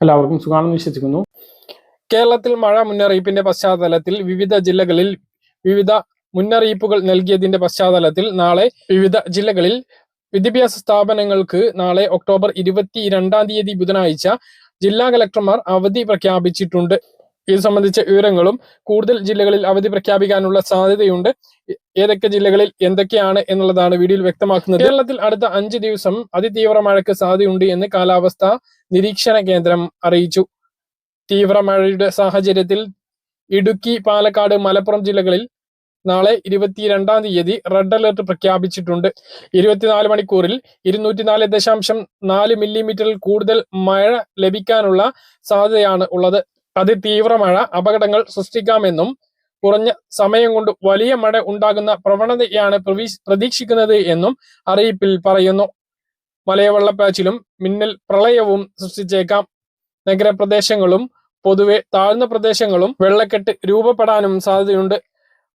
എല്ലാവർക്കും സുഖമാണെന്ന് വിശ്വസിക്കുന്നു. കേരളത്തിൽ മഴ മുന്നറിയിപ്പിന്റെ പശ്ചാത്തലത്തിൽ വിവിധ ജില്ലകളിൽ വിവിധ മുന്നറിയിപ്പുകൾ നൽകിയതിന്റെ പശ്ചാത്തലത്തിൽ നാളെ വിവിധ ജില്ലകളിൽ വിദ്യാഭ്യാസ സ്ഥാപനങ്ങൾക്ക് നാളെ ഒക്ടോബർ ഇരുപത്തി രണ്ടാം തീയതി ബുധനാഴ്ച ജില്ലാ കലക്ടർമാർ അവധി പ്രഖ്യാപിച്ചിട്ടുണ്ട്. ഇത് സംബന്ധിച്ച വിവരങ്ങളും കൂടുതൽ ജില്ലകളിൽ അവധി പ്രഖ്യാപിക്കാനുള്ള സാധ്യതയുണ്ട്. ഏതൊക്കെ ജില്ലകളിൽ എന്തൊക്കെയാണ് എന്നുള്ളതാണ് വീഡിയോയിൽ വ്യക്തമാക്കുന്നത്. കേരളത്തിൽ അടുത്ത അഞ്ച് ദിവസം അതിതീവ്ര മഴയ്ക്ക് സാധ്യതയുണ്ട് എന്ന് കാലാവസ്ഥ നിരീക്ഷണ കേന്ദ്രം അറിയിച്ചു. തീവ്ര മഴയുടെ സാഹചര്യത്തിൽ ഇടുക്കി പാലക്കാട് മലപ്പുറം ജില്ലകളിൽ നാളെ ഇരുപത്തിരണ്ടാം തീയതി റെഡ് അലർട്ട് പ്രഖ്യാപിച്ചിട്ടുണ്ട്. ഇരുപത്തിനാല് മണിക്കൂറിൽ ഇരുന്നൂറ്റിനാല് ദശാംശം നാല് മില്ലിമീറ്ററിൽ കൂടുതൽ മഴ ലഭിക്കാനുള്ള സാധ്യതയാണ് ഉള്ളത്. അതിതീവ്ര മഴ അപകടങ്ങൾ സൃഷ്ടിക്കാമെന്നും കുറഞ്ഞ സമയം കൊണ്ട് വലിയ മഴ ഉണ്ടാകുന്ന പ്രവണതയാണ് പ്രവീ- പ്രതീക്ഷിക്കുന്നത് എന്നും അറിയിപ്പിൽ പറയുന്നു. മലയവെള്ളപ്പാച്ചിലും മിന്നൽ പ്രളയവും സൃഷ്ടിച്ചേക്കാം. നഗരപ്രദേശങ്ങളും പൊതുവെ താഴ്ന്ന പ്രദേശങ്ങളും വെള്ളക്കെട്ട് രൂപപ്പെടാനും സാധ്യതയുണ്ട്.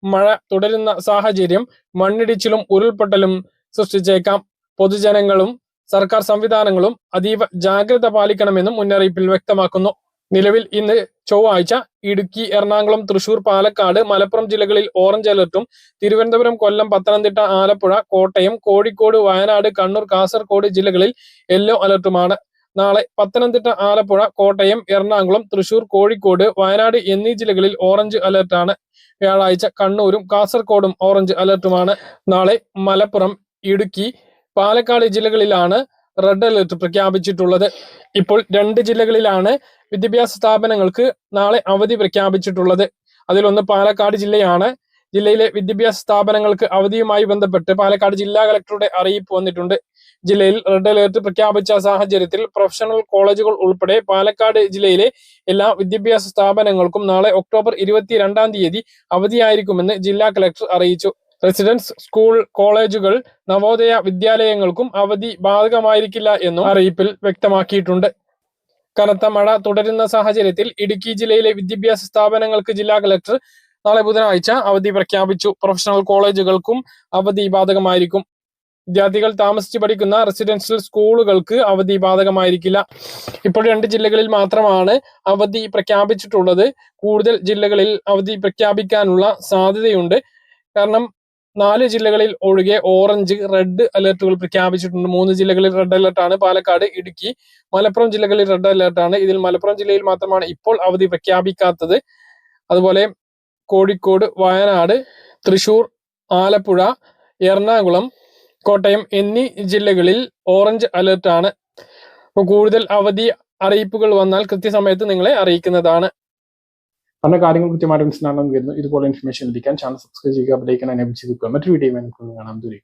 മഴ തുടരുന്ന സാഹചര്യം മണ്ണിടിച്ചിലും ഉരുൾപൊട്ടലും സൃഷ്ടിച്ചേക്കാം. പൊതുജനങ്ങളും സർക്കാർ സംവിധാനങ്ങളും അതീവ ജാഗ്രത പാലിക്കണമെന്നും മുന്നറിയിപ്പിൽ വ്യക്തമാക്കുന്നു. നിലവിൽ ഇന്ന് ചൊവ്വാഴ്ച ഇടുക്കി എറണാകുളം തൃശൂർ പാലക്കാട് മലപ്പുറം ജില്ലകളിൽ ഓറഞ്ച് അലർട്ടും തിരുവനന്തപുരം കൊല്ലം പത്തനംതിട്ട ആലപ്പുഴ കോട്ടയം കോഴിക്കോട് വയനാട് കണ്ണൂർ കാസർഗോഡ് ജില്ലകളിൽ യെല്ലോ അലർട്ടുമാണ്. നാളെ പത്തനംതിട്ട ആലപ്പുഴ കോട്ടയം എറണാകുളം തൃശൂർ കോഴിക്കോട് വയനാട് എന്നീ ജില്ലകളിൽ ഓറഞ്ച് അലർട്ടാണ്. വ്യാഴാഴ്ച കണ്ണൂരും കാസർഗോഡും ഓറഞ്ച് അലർട്ടുമാണ്. നാളെ മലപ്പുറം ഇടുക്കി പാലക്കാട് ജില്ലകളിലാണ് റെഡ് അലർട്ട് പ്രഖ്യാപിച്ചിട്ടുള്ളത്. ഇപ്പോൾ രണ്ട് ജില്ലകളിലാണ് വിദ്യാഭ്യാസ സ്ഥാപനങ്ങൾക്ക് നാളെ അവധി പ്രഖ്യാപിച്ചിട്ടുള്ളത്. അതിലൊന്ന് പാലക്കാട് ജില്ലയാണ്. ജില്ലയിലെ വിദ്യാഭ്യാസ സ്ഥാപനങ്ങൾക്ക് അവധിയുമായി ബന്ധപ്പെട്ട് പാലക്കാട് ജില്ലാ കളക്ടറുടെ അറിയിപ്പ് വന്നിട്ടുണ്ട്. ജില്ലയിൽ റെഡ് അലേർട്ട് പ്രഖ്യാപിച്ച സാഹചര്യത്തിൽ പ്രൊഫഷണൽ കോളേജുകൾ ഉൾപ്പെടെ പാലക്കാട് ജില്ലയിലെ എല്ലാ വിദ്യാഭ്യാസ സ്ഥാപനങ്ങൾക്കും നാളെ ഒക്ടോബർ ഇരുപത്തിരണ്ടാം തീയതി അവധിയായിരിക്കുമെന്ന് ജില്ലാ കളക്ടർ അറിയിച്ചു. റെസിഡൻസ് സ്കൂൾ കോളേജുകൾ നവോദയ വിദ്യാലയങ്ങൾക്കും അവധി ബാധകമായിരിക്കില്ല എന്നും അറിയിപ്പിൽ വ്യക്തമാക്കിയിട്ടുണ്ട്. കനത്ത മഴ തുടരുന്ന സാഹചര്യത്തിൽ ഇടുക്കി ജില്ലയിലെ വിദ്യാഭ്യാസ സ്ഥാപനങ്ങൾക്ക് ജില്ലാ കളക്ടർ നാളെ ബുധനാഴ്ച അവധി പ്രഖ്യാപിച്ചു. പ്രൊഫഷണൽ കോളേജുകൾക്കും അവധി ബാധകമായിരിക്കും. വിദ്യാർത്ഥികൾ താമസിച്ച് പഠിക്കുന്ന റെസിഡൻഷ്യൽ സ്കൂളുകൾക്ക് അവധി ബാധകമായിരിക്കില്ല. ഇപ്പോൾ രണ്ട് ജില്ലകളിൽ മാത്രമാണ് അവധി പ്രഖ്യാപിച്ചിട്ടുള്ളത്. കൂടുതൽ ജില്ലകളിൽ അവധി പ്രഖ്യാപിക്കാനുള്ള സാധ്യതയുണ്ട്. കാരണം നാല് ജില്ലകളിൽ ഒഴികെ ഓറഞ്ച് റെഡ് അലർട്ടുകൾ പ്രഖ്യാപിച്ചിട്ടുണ്ട്. മൂന്ന് ജില്ലകളിൽ റെഡ് അലർട്ടാണ് പാലക്കാട് ഇടുക്കി. മലപ്പുറം ജില്ലകളിൽ റെഡ് അലർട്ടാണ് ഇതിൽ മലപ്പുറം ജില്ലയിൽ മാത്രമാണ് ഇപ്പോൾ അവധി പ്രഖ്യാപിക്കാത്തത്. അതുപോലെ കോഴിക്കോട് വയനാട് തൃശൂർ ആലപ്പുഴ എറണാകുളം കോട്ടയം എന്നീ ജില്ലകളിൽ ഓറഞ്ച് അലർട്ടാണ് അപ്പോൾ കൂടുതൽ അവധി അറിയിപ്പുകൾ വന്നാൽ കൃത്യസമയത്ത് നിങ്ങളെ അറിയിക്കുന്നതാണ്. പറഞ്ഞ കാര്യങ്ങൾ കൃത്യമായിട്ട് മനസ്സിലാണെന്ന് വരുന്നു ഇതുപോലെ ഇൻഫർമേഷൻ ലഭിക്കാൻ ചാനൽ സബ്സ്ക്രൈബ് ചെയ്യുക ബെലൈക്കൻ എനേബിൾ മറ്റൊരു വീഡിയോ കാണാൻ കാണാം. ദൂരെ